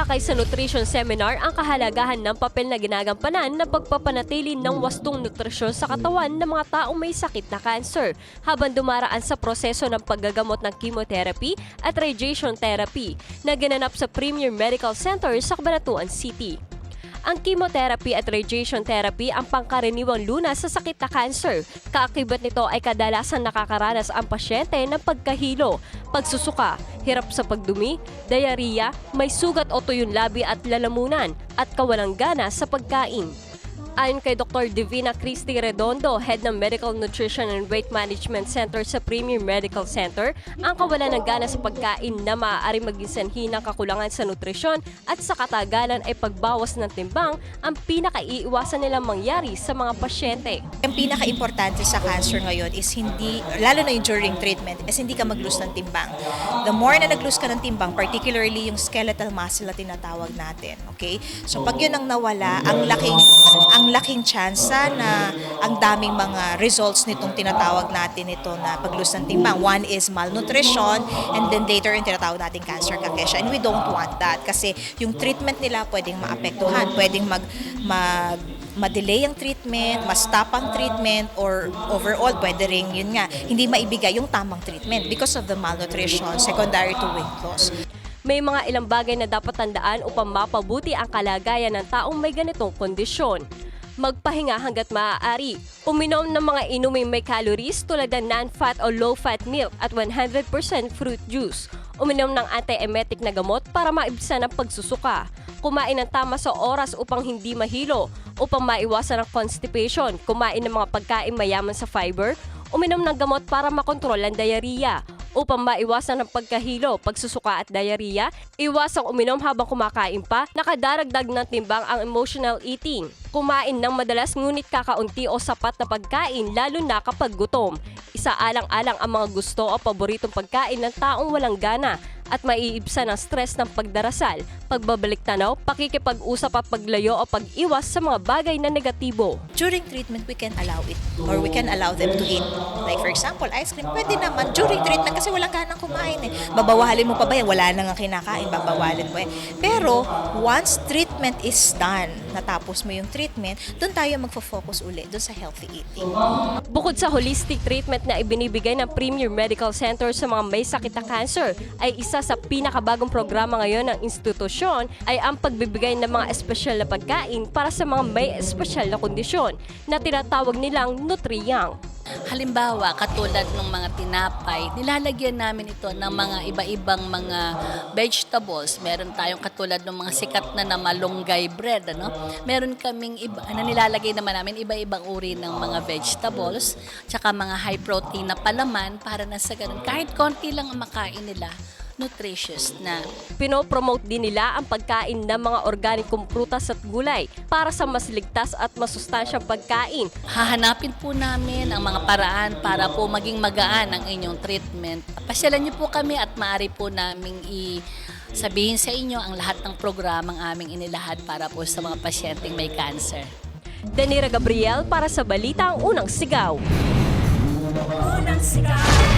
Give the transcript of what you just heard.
Tinalakay sa nutrition seminar ang kahalagahan ng papel na ginagampanan na pagpapanatili ng wastong nutrisyon sa katawan ng mga taong may sakit na cancer habang dumaraan sa proseso ng paggagamot ng chemotherapy at radiation therapy na ginanap sa Premier Medical Center sa Cabanatuan City. Ang chemotherapy at radiation therapy ang pangkaraniwang lunas sa sakit na cancer. Kaakibat nito ay kadalasan nakakaranas ang pasyente ng pagkahilo, pagsusuka, hirap sa pagdumi, diarrhea, may sugat o tuyong labi at lalamunan, at kawalang gana sa pagkain. Ayon kay Dr. Divina Cristi Redondo, Head ng Medical Nutrition and Weight Management Center sa Premier Medical Center, ang kawalan ng gana sa pagkain na maaari maging sanhi ng kakulangan sa nutrisyon at sa katagalan ay pagbawas ng timbang ang pinakaiiwasan nilang mangyari sa mga pasyente. Ang pinaka-importante sa cancer ngayon is hindi, lalo na yung during treatment, is hindi ka mag-lose ng timbang. The more na nag-lose ka ng timbang, particularly yung skeletal muscle na tinatawag natin, okay? So pag yun ang nawala, ang laking, ang laking chance na ang daming mga results nitong tinatawag natin ito na pag-lose ng timbang. One is malnutrition, and then later yung tinatawag natin cancer kakesha. And we don't want that kasi yung treatment nila pwedeng maapektuhan, pwedeng mag, mag ma-delay ang treatment, ma-stop ang treatment, or overall, pwede rin yun nga, hindi maibigay yung tamang treatment because of the malnutrition secondary to weight loss. May mga ilang bagay na dapat tandaan upang mapabuti ang kalagayan ng taong may ganitong kondisyon. Magpahinga hanggat maaari. Uminom ng mga inuming may calories tulad ng non-fat o low-fat milk at 100% fruit juice. Uminom ng anti-emetic na gamot para maibsan ang pagsusuka. Kumain ng tama sa oras upang hindi mahilo. Upang maiwasan ang constipation, kumain ng mga pagkain mayaman sa fiber. Uminom ng gamot para makontrol ang diarrhea upang maiwasan ang pagkahilo, pagsusuka at diarrhea, iwasang uminom habang kumakain pa, nakadaragdag ng timbang ang emotional eating. Kumain ng madalas ngunit kakaunti o sapat na pagkain lalo na kapag gutom. Isaalang-alang ang mga gusto o paboritong pagkain ng taong walang gana at maiibsan ang stress ng pagdarasal, pagbabalik tanaw, pakikipag-usap at paglayo o pag-iwas sa mga bagay na negatibo. During treatment, we can allow it or we can allow them to eat. Like for example, ice cream, pwede naman during treatment kasi walang ganang kumain eh. Babawahalin mo pa ba yan? Wala na nga kinakain, babawalin mo eh. Pero once treatment is done, natapos mo yung treatment, doon tayo magfo-focus uli, doon sa healthy eating. Bukod sa holistic treatment na ibinibigay ng Premier Medical Center sa mga may sakit na cancer, ay isa sa pinakabagong programa ngayon ng institusyon ay ang pagbibigay ng mga espesyal na pagkain para sa mga may espesyal na kondisyon na tinatawag nilang Nutriyang. Halimbawa, katulad ng mga tinapay, nilalagyan namin ito ng mga iba-ibang mga vegetables. Meron tayong katulad ng mga sikat na na malunggay bread. Ano? Meron kaming iba, na nilalagay naman namin iba-ibang uri ng mga vegetables, tsaka mga high protein na palaman para na sa ganun. Kahit konti lang ang makain nila, nutritious na. Pinopromote din nila ang pagkain ng mga organikong prutas at gulay para sa mas ligtas at masustansyang pagkain Hahanapin po namin ang mga paraan para po maging magaan ang inyong treatment. Pasyalan niyo po kami at maaari po naming i sabihin sa inyo ang lahat ng programang aming inilahad para po sa mga pasyenteng may cancer. Danira Gabriel para sa Balita ang Unang Sigaw. Unang sigaw